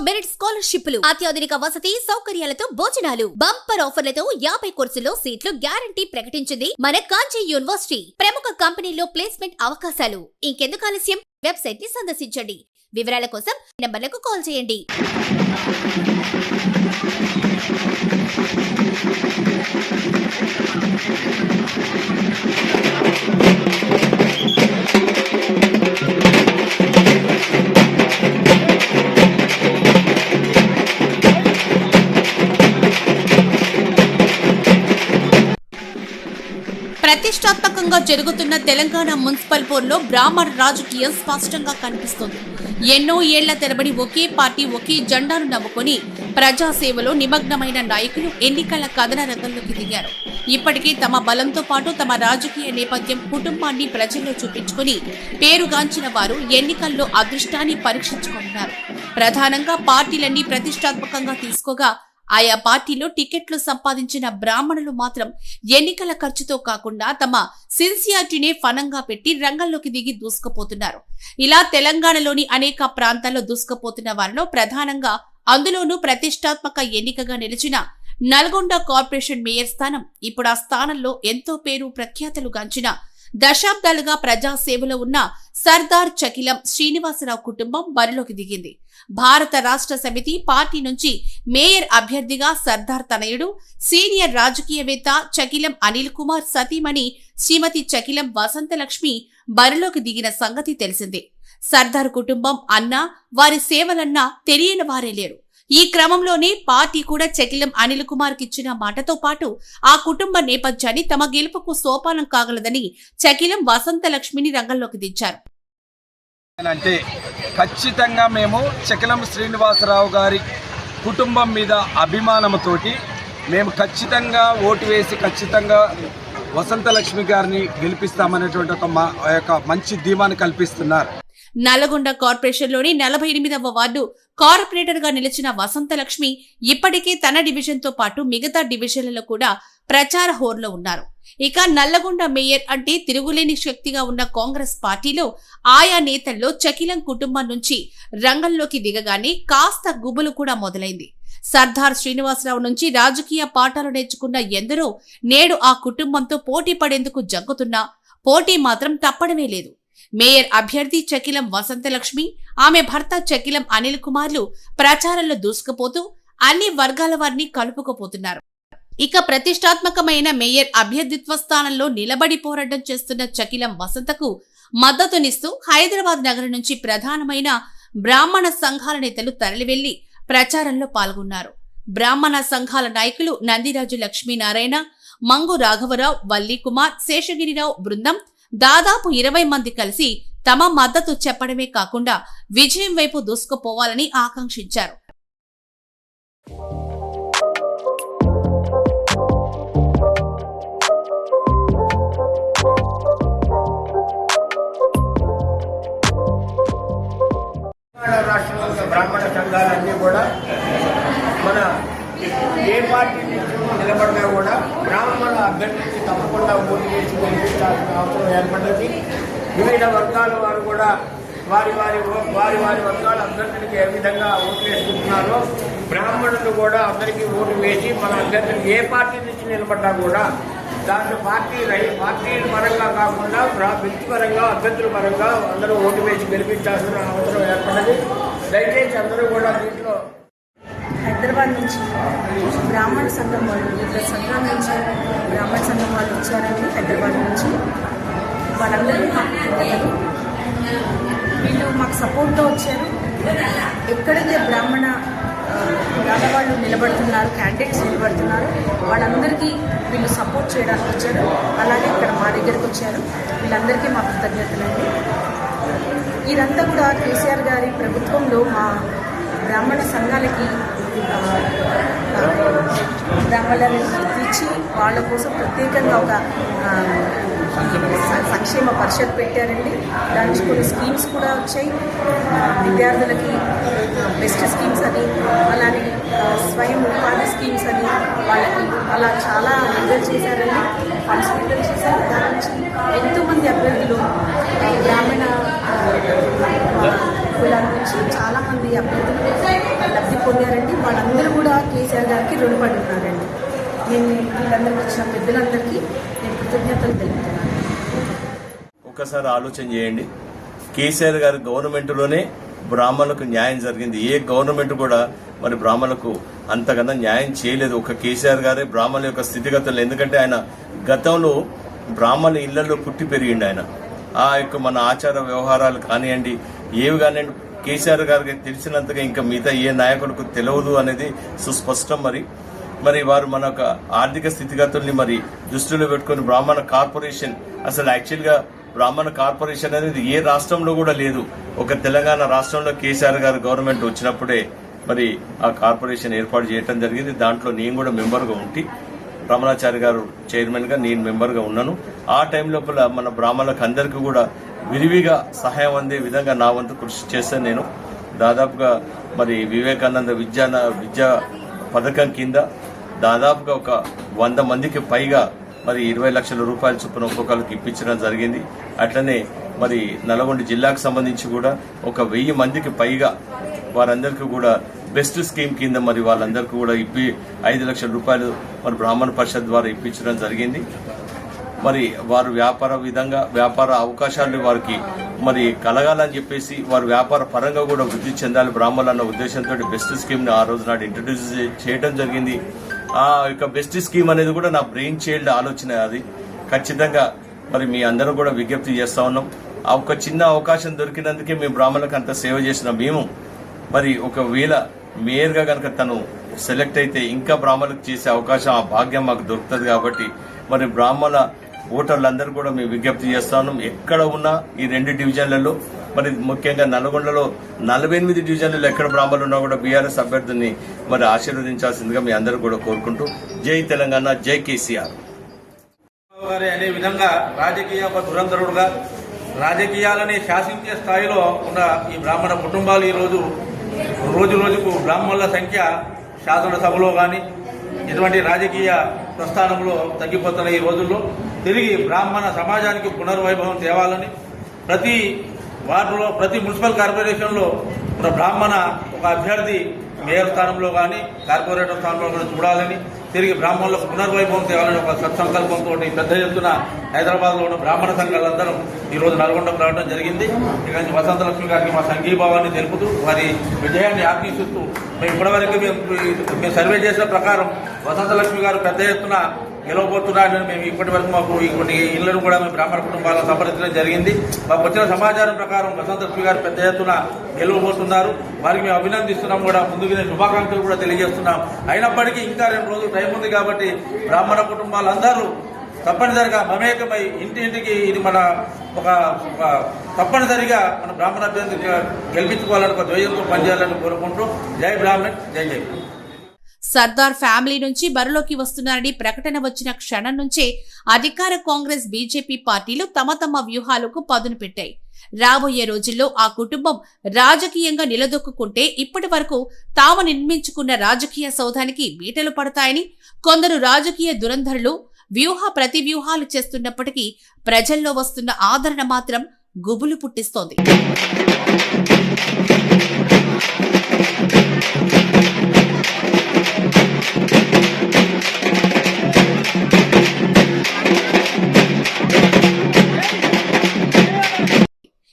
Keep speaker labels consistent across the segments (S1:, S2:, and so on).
S1: Merit స్కాలర్షిప్లు అత్యాధునిక వసతి సౌకర్యాలతో భోజనాలు బంపర్ ఆఫర్లతో యాభై కోర్సుల్లో సీట్లు గ్యారంటీ ప్రకటించింది మన కాంచీ యూనివర్సిటీ. ప్రముఖ కంపెనీలో ప్లేస్మెంట్ అవకాశాలు. ఇంకెందుకు ఆలస్యం? వెబ్సైట్ని సందర్శించండి. వివరాల కోసం నంబర్లకు కాల్ చేయండి. వ్యాపకంగా జరుగుతున్న తెలంగాణ మున్సిపల్ పోర్లో బ్రాహ్మణ రాజకీయం స్పష్టంగా కనిపిస్తుంది. ఎన్నో ఏళ్ళ తరబడి ఒకే పార్టీ ఒకే జెండాను నవ్వుకొని ప్రజాసేవలో నిమగ్నమైన నాయకులు ఎన్నికల కథన రంగంలోకి దిగారు. ఇప్పటికీ తమ బలంతో పాటు తమ రాజకీయ నేపథ్యం కుటుంబాన్ని ప్రజల్లో చూపించుకుని పేరుగాంచిన వారు ఎన్నికల్లో అదృష్టాన్ని పరీక్షించుకుంటున్నారు. ప్రధానంగా పార్టీలన్నీ ప్రతిష్టాత్మకంగా తీసుకోగా ఆయా పార్టీలో టికెట్లు సంపాదించిన బ్రాహ్మణులు మాత్రం ఎన్నికల ఖర్చుతో కాకుండా తమ సిన్సియారిటీనే ఫనంగా పెట్టి రంగంలోకి దిగి దూసుకుపోతున్నారు. ఇలా తెలంగాణలోని అనేక ప్రాంతాల్లో దూసుకుపోతున్న వారిలో ప్రధానంగా అందులోనూ ప్రతిష్టాత్మక ఎన్నికగా నిలిచిన నల్గొండ కార్పొరేషన్ మేయర్ స్థానం ఇప్పుడు ఆ స్థానంలో ఎంతో పేరు ప్రఖ్యాతలు గాంచిన దశాబ్దాలుగా ప్రజాసేవలో ఉన్న సర్దార్ చకిలం శ్రీనివాసరావు కుటుంబం బరిలోకి దిగింది. భారత రాష్ట్ర సమితి పార్టీ నుంచి మేయర్ అభ్యర్థిగా సర్దార్ తనయుడు సీనియర్ రాజకీయవేత్త చకిలం అనిల్ కుమార్ సతీమణి శ్రీమతి చకిలం వసంతలక్ష్మి బరిలోకి దిగిన సంగతి తెలిసిందే. సర్దార్ కుటుంబం అన్నా వారి సేవలన్నా తెలియని వారే లేరు. ఈ క్రమంలోనే పార్టీ కూడా చకిలం అనిల్ కుమార్ ఇచ్చిన మాటతో పాటు ఆ కుటుంబ నేపథ్యాన్ని తమ గెలుపుకు సోపానం కాగలదని చకిలం వసంతలక్ష్మిని రంగంలోకి దించారు.
S2: అంటే ఖచ్చితంగా మేము చకిలం శ్రీనివాసరావు గారి కుటుంబం మీద అభిమానంతోటి మేము ఖచ్చితంగా ఓటు వేసి ఖచ్చితంగా వసంతలక్ష్మి గారిని గెలిపిస్తామనేటువంటి ఒక మా యొక్క మంచి ధీమాను కల్పిస్తున్నారు.
S1: నల్లగొండ కార్పొరేషన్లోని నలభై ఎనిమిదవ వార్డు కార్పొరేటర్గా నిలిచిన వసంతలక్ష్మి ఇప్పటికే తన డివిజన్తో పాటు మిగతా డివిజన్లలో కూడా ప్రచార హోర్లో ఉన్నారు. ఇక నల్లగొండ మేయర్ అంటే తిరుగులేని శక్తిగా ఉన్న కాంగ్రెస్ పార్టీలో ఆయా నేతల్లో చకిలం కుటుంబం నుంచి రంగంలోకి దిగగానే కాస్త గుబులు కూడా మొదలైంది. సర్దార్ శ్రీనివాసరావు నుంచి రాజకీయ పాఠాలు నేర్చుకున్న ఎందరో నేడు ఆ కుటుంబంతో పోటీ పడేందుకు జంకుతున్నా పోటీ మాత్రం తప్పడమే లేదు. మేయర్ అభ్యర్థి చకిలం వసంతలక్ష్మి ఆమె భర్త చకిలం అనిల్ కుమార్లు ప్రచారంలో దూసుకుపోతూ అన్ని వర్గాల వారిని కలుపుకుపోతున్నారు. ఇక ప్రతిష్టాత్మకమైన మేయర్ అభ్యర్థిత్వ స్థానంలో నిలబడి పోరాటం చేస్తున్న చకిలం వసంతకు మద్దతునిస్తూ హైదరాబాద్ నగరం నుంచి ప్రధానమైన బ్రాహ్మణ సంఘాల నేతలు తరలివెళ్ళి ప్రచారంలో పాల్గొన్నారు. బ్రాహ్మణ సంఘాల నాయకులు నందిరాజు లక్ష్మీనారాయణ మంగు రాఘవరావు వల్లి కుమార్ శేషగిరిరావు బృందం దాదాపు ఇరవై మంది కలిసి తమ మద్దతు చెప్పడమే కాకుండా విజయం వైపు దూసుకుపోవాలని ఆకాంక్షించారు.
S3: ఓటు అవసరం ఏర్పడ్డది. వివిధ వర్గాల వారు కూడా వారి వారి వారి వారి వర్గాల అభ్యర్థులకి ఏ విధంగా ఓట్లు వేసుకుంటున్నారో బ్రాహ్మణులు కూడా అందరికీ ఓటు వేసి మన అభ్యర్థులు ఏ పార్టీ నుంచి నిలబడ్డా కూడా దాంట్లో పార్టీ రై పార్టీ పరంగా కాకుండా వ్యక్తి వ్యక్తిపరంగా అభ్యర్థుల పరంగా అందరూ ఓటు వేసి గెలిపించాల్సిన అవసరం ఏర్పడ్డది. దయచేసి అందరూ కూడా దీంట్లో
S4: హైదరాబాద్ నుంచి బ్రాహ్మణ సంఘం వాళ్ళు వివిధ సంఘం నుంచి బ్రాహ్మణ సంఘం వాళ్ళు వచ్చారండి హైదరాబాద్ నుంచి వాళ్ళందరూ మాకు వీళ్ళు మాకు సపోర్ట్తో వచ్చారు. ఎక్కడైతే బ్రాహ్మణ ఆ, వాళ్ళు నిలబడుతున్నారు క్యాండిడేట్స్ నిలబడుతున్నారు వాళ్ళందరికీ వీళ్ళు సపోర్ట్ చేయడానికి వచ్చారు. అలాగే ఇక్కడ మా దగ్గరికి వచ్చారు. వీళ్ళందరికీ మా కృతజ్ఞతలండి. ఇదంతా కూడా కేసీఆర్ గారి ప్రభుత్వంలో మా బ్రాహ్మణ సంఘాలకి ఆ, ఆ, వాళ్ళ కోసం ప్రత్యేకంగా ఒక సంక్షేమ పరిషత్ పెట్టారండి. దానికి కొన్ని స్కీమ్స్ కూడా వచ్చాయి. విద్యార్థులకి బెస్ట్ స్కీమ్స్ అని అలానే స్వయం ఉపాధి స్కీమ్స్ అని వాళ్ళకి అలా చాలా విడుదల చేశారండి. ఫండ్స్ విడుదల చేశారు. దాని నుంచి ఎంతోమంది అభ్యర్థులు గ్రామీణ కులాల నుంచి చాలామంది అభ్యర్థులు పొందారండి వాళ్ళందరూ కూడా కేసీఆర్ గారికి రుణపడి ఉన్నారండి నేను వీళ్ళందరూ వచ్చిన పెద్దలందరికీ నేను కృతజ్ఞతలు తెలుపుతున్నాను.
S5: ఒక్కసారి ఆలోచన చేయండి. కేసీఆర్ గారు గవర్నమెంట్లోనే బ్రాహ్మణులకు న్యాయం జరిగింది. ఏ గవర్నమెంట్ కూడా మరి బ్రాహ్మణులకు అంతకన్నా న్యాయం చేయలేదు. ఒక కేసీఆర్ గారే బ్రాహ్మణుల యొక్క స్థితిగతులు ఎందుకంటే ఆయన గతంలో బ్రాహ్మణ ఇళ్ళలో పుట్టి పెరిగిండు ఆయన. ఆ యొక్క మన ఆచార వ్యవహారాలు కానివ్వండి ఏవి కానివ్వండి కేసీఆర్ గారికి తెలిసినంతగా ఇంకా మిగతా ఏ నాయకులకు తెలియదు అనేది సుస్పష్టం మరి. మరి వారు మన యొక్క ఆర్థిక స్థితిగతుల్ని మరి దృష్టిలో పెట్టుకుని బ్రాహ్మణ కార్పొరేషన్ అసలు యాక్చువల్గా బ్రాహ్మణ కార్పొరేషన్ అనేది ఏ రాష్ట్రంలో కూడా లేదు. ఒక తెలంగాణ రాష్ట్రంలో కేసీఆర్ గారు గవర్నమెంట్ వచ్చినప్పుడే మరి ఆ కార్పొరేషన్ ఏర్పాటు చేయడం జరిగింది. దాంట్లో నేను కూడా మెంబర్గా ఉండి రమణాచారి గారు చైర్మన్గా నేను మెంబర్గా ఉన్నాను. ఆ టైం లోపల మన బ్రాహ్మణులకు అందరికీ కూడా విరివిగా సహాయం అందే విధంగా నా వంతు కృషి చేశాను నేను. దాదాపుగా మరి వివేకానంద విద్యా విద్యా పథకం కింద దాదాపుగా ఒక వంద మందికి పైగా మరి ఇరవై లక్షల రూపాయల చొప్పున ఒక్కొక్కరికి ఇప్పించడం జరిగింది. అట్లనే మరి నల్గొండ జిల్లాకు సంబంధించి కూడా ఒక వెయ్యి మందికి పైగా వారందరికీ కూడా బెస్ట్ స్కీమ్ కింద మరి వాళ్ళందరికీ కూడా ఇప్పి ఐదు లక్షల రూపాయలు మరి బ్రాహ్మణ పరిషత్ ద్వారా ఇప్పించడం జరిగింది. మరి వారు వ్యాపార విధంగా వ్యాపార అవకాశాలు వారికి మరి కలగాలని చెప్పేసి వారు వ్యాపార పరంగా కూడా వృద్ధి చెందాలి బ్రాహ్మణులు అన్న ఉద్దేశంతో బెస్ట్ స్కీమ్ ఆ రోజు నాడు ఇంట్రడ్యూస్ చేయడం జరిగింది. ఆ యొక్క బెస్ట్ స్కీమ్ అనేది కూడా నా బ్రెయిన్ చైల్డ్ ఆలోచన అది. ఖచ్చితంగా మరి మీ అందరూ కూడా విజ్ఞప్తి చేస్తా ఉన్నాం. ఆ ఒక చిన్న అవకాశం దొరికినందుకే మేము బ్రాహ్మణులకు అంత సేవ చేసిన మేము మరి ఒకవేళ మేయర్గా కనుక తను సెలెక్ట్ అయితే ఇంకా బ్రాహ్మణులకు చేసే అవకాశం ఆ భాగ్యం మాకు దొరుకుతుంది కాబట్టి మరి బ్రాహ్మణ ఓటర్లందరూ కూడా మేము విజ్ఞప్తి చేస్తాను. ఎక్కడ ఉన్నా ఈ రెండు డివిజన్లలో మరి ముఖ్యంగా నల్గొండలో నలభై ఎనిమిది డివిజన్లలో ఎక్కడ బ్రాహ్మణులు ఉన్నా కూడా బీఆర్ఎస్ అభ్యర్థిని మరి ఆశీర్వదించాల్సిందిగా మీ అందరూ కూడా కోరుకుంటూ జై తెలంగాణ జై కేసీఆర్.
S6: గారి అనే విధంగా రాజకీయ ఒక దురంధరుడుగా రాజకీయాలని శాసించే స్థాయిలో ఉన్న ఈ బ్రాహ్మణ కుటుంబాలు ఈరోజు రోజు రోజుకు బ్రాహ్మణుల సంఖ్య శాసనసభలో కానీ ఎటువంటి రాజకీయ ప్రస్థానంలో తగ్గిపోతున్న ఈ రోజుల్లో తిరిగి బ్రాహ్మణ సమాజానికి పునర్వైభవం తేవాలని ప్రతి వార్డులో ప్రతి మున్సిపల్ కార్పొరేషన్లో బ్రాహ్మణ ఒక అభ్యర్థి మేయర్ స్థానంలో కానీ కార్పొరేటర్ స్థానంలో కానీ చూడాలని తిరిగి బ్రాహ్మణులకు పునర్వైభవం తేవాలని ఒక సత్సంకల్పంతో పెద్ద ఎత్తున హైదరాబాద్లో ఉన్న బ్రాహ్మణ సంఘాలందరం ఈ రోజు నల్గొండకు రావడం జరిగింది. ఇక వసంతలక్ష్మి గారికి మా సంఘీభావాన్ని తెలుపుతూ వారి విజయాన్ని ఆజ్ఞిస్తూ మేము ఇప్పటివరకు మేము మేము సర్వే చేసిన ప్రకారం వసంతలక్ష్మి గారు పెద్ద ఎత్తున గెలవబోతున్నారని మేము ఇప్పటి వరకు మాకు ఇటువంటి ఇళ్ళను కూడా మేము బ్రాహ్మణ కుటుంబాలను సంప్రదించడం జరిగింది. మాకు వచ్చిన సమాచారం ప్రకారం వసంతలక్ష్మి గారు పెద్ద ఎత్తున గెలవబోతున్నారు. వారికి మేము అభినందిస్తున్నాం కూడా. ముందుగానే శుభాకాంక్షలు కూడా తెలియజేస్తున్నాం. అయినప్పటికీ ఇంకా రెండు రోజులు టైం ఉంది కాబట్టి బ్రాహ్మణ కుటుంబాలందరూ తప్పనిసరిగా మమేకమై ఇంటి ఇంటికి ఇది మన ఒక ఒక తప్పనిసరిగా మన బ్రాహ్మణ అభ్యర్థి గెలిపించుకోవాలని ఒక ద్వయంతో పనిచేయాలని కోరుకుంటూ జై బ్రాహ్మణ్ జై జై.
S1: సర్దార్ ఫ్యామిలీ నుంచి బరిలోకి వస్తున్నారని ప్రకటన వచ్చిన క్షణం నుంచే అధికార కాంగ్రెస్ బీజేపీ పార్టీలు తమ తమ వ్యూహాలకు పదును పెట్టాయి. రాబోయే రోజుల్లో ఆ కుటుంబం రాజకీయంగా నిలదొక్కుంటే ఇప్పటి వరకు తాము నిర్మించుకున్న రాజకీయ సౌధానికి బీటలు పడతాయని కొందరు రాజకీయ దురంధరులు వ్యూహ ప్రతి వ్యూహాలు చేస్తున్నప్పటికీ ప్రజల్లో వస్తున్న ఆదరణ మాత్రం గుబులు పుట్టిస్తోంది.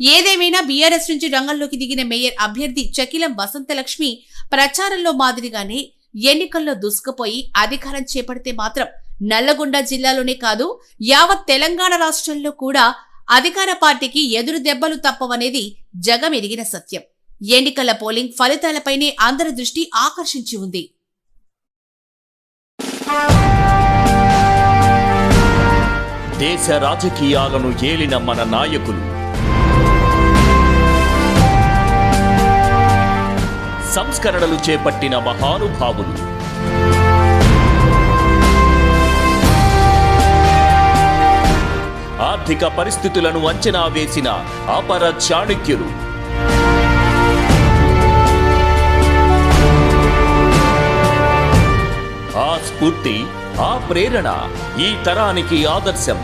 S1: ఏదేమైనా బీఆర్ఎస్ నుంచి రంగంలోకి దిగిన మేయర్ అభ్యర్థి చకిలం వసంతలక్ష్మి ప్రచారంలో మాదిరిగానే ఎన్నికల్లో దూసుకుపోయి అధికారం చేపడితే మాత్రం నల్లగొండ జిల్లాలోనే కాదు యావత్ తెలంగాణ రాష్ట్రంలో కూడా అధికార పార్టీకి ఎదురు దెబ్బలు తప్పవనేది జగమెరిగిన సత్యం. ఎన్నికల పోలింగ్ ఫలితాలపైనే అందరి దృష్టి ఆకర్షించి ఉంది.
S7: దేశ రాజకీయాలను ఏలిన మన నాయకులు. సంస్కరణలు చేపట్టిన మహానుభావులు. ఆర్థిక పరిస్థితులను అంచనా వేసిన అపర చాణక్యులు. ఆ స్ఫూర్తి ఆ ప్రేరణ ఈ తరానికి ఆదర్శం.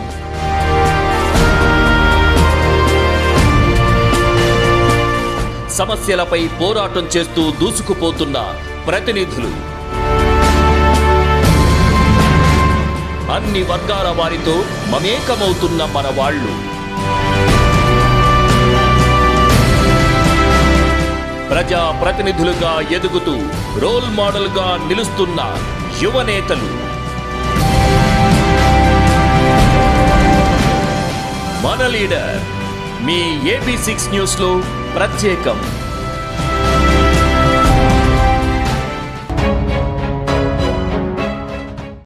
S7: సమస్యలపై పోరాటం చేస్తూ దూసుకుపోతున్న ప్రతినిధులు. అన్ని వర్గాల వారితో మమేకమవుతున్న మన వాళ్ళు ప్రజా ప్రతినిధులుగా ఎదుగుతూ రోల్ మోడల్గా నిలుస్తున్న యువనేతలు మన లీడర్ మీ ఏబీ సిక్స్ న్యూస్లో ప్రత్యేకం.